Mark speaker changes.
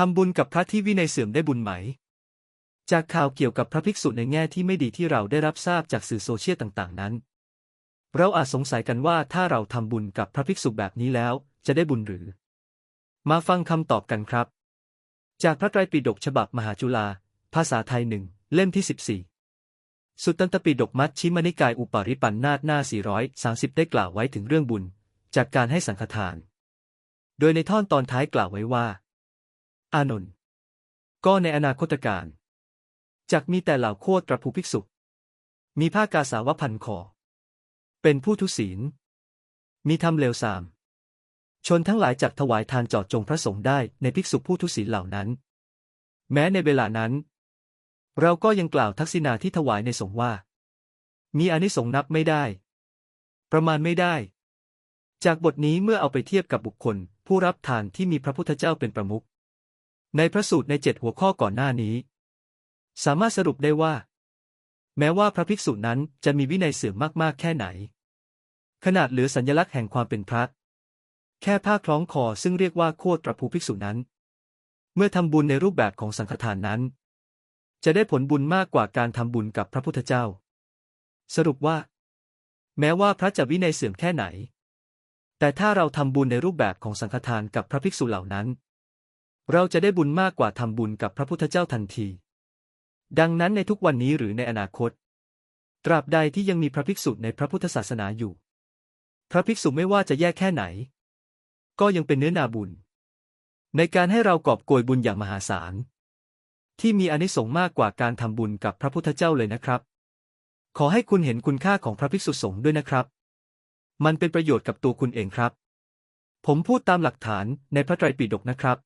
Speaker 1: ทำบุญกับพระที่วินัยเสื่อมได้บุญไหม จากข่าวเกี่ยวกับพระภิกษุในแง่ที่ไม่ดีที่เราได้รับทราบจากสื่อโซเชียลต่างๆ นั้น เราอาจสงสัยกันว่าถ้าเราทำบุญกับพระภิกษุแบบนี้แล้ว จะได้บุญหรือ มาฟังคำตอบกันครับ จากพระไตรปิฎกฉบับมหาจุฬาภาษาไทยหนึ่งเล่มที่ 14 สุตตันตปิฎกมัชชิมนิกายอุปาริปันนาตหน้า 430 ได้กล่าวไว้ถึงเรื่องบุญ จากการให้สังฆทาน โดยในท่อนตอนท้ายกล่าวไว้ว่า อานนท์ก็ในอนาคตการจักมีแต่เหล่าโคตรตรภูภิกษุ มีผ้ากาสาวพันคอ เป็นผู้ทุศีล มีธรรมเลวทราม ชนทั้งหลายจักถวายทานจอดจงพระสงฆ์ได้ในภิกษุผู้ทุศีลเหล่านั้น แม้ในเวลานั้น เราก็ยังกล่าวทักษิณาที่ถวายในสงฆ์ว่า มีอนิสงส์นับไม่ได้ ประมาณไม่ได้ จากบทนี้เมื่อเอาไปเทียบกับบุคคล ผู้รับทานที่มีพระพุทธเจ้าเป็นประมุข ในพระสูตรในเจ็ดหัวข้อก่อนหน้านี้ สามารถสรุปได้ว่า แม้ว่าพระภิกษุนั้นจะมีวินัยเสื่อมมากๆแค่ไหน ขนาดเหลือสัญลักษณ์แห่งความเป็นพระ แค่ผ้าคล้องคอซึ่งเรียกว่าโคตรตรภูภิกษุนั้น เมื่อทำบุญในรูปแบบของสังฆทานนั้น จะได้ผลบุญมากกว่าการทำบุญกับพระพุทธเจ้า สรุปว่า แม้ว่าพระจะวินัยเสื่อมแค่ไหนแต่ถ้าเราทำบุญในรูปแบบของสังฆทานกับพระภิกษุเหล่านั้น เราจะได้บุญมากกว่าทำบุญกับพระพุทธเจ้าทันที ดังนั้นในทุกวันนี้หรือในอนาคต ตราบใดที่ยังมีพระภิกษุในพระพุทธศาสนาอยู่ พระภิกษุไม่ว่าจะแย่แค่ไหน ก็ยังเป็นเนื้อนาบุญ ในการให้เรากอบโกยบุญอย่างมหาศาล ที่มีอนิสงส์มากกว่าการทำบุญกับพระพุทธเจ้าเลยนะครับ ขอให้คุณเห็นคุณค่าของพระภิกษุสงฆ์ด้วยนะครับ มันเป็นประโยชน์กับตัวคุณเองครับ ผมพูดตามหลักฐานในพระไตรปิฎกนะครับ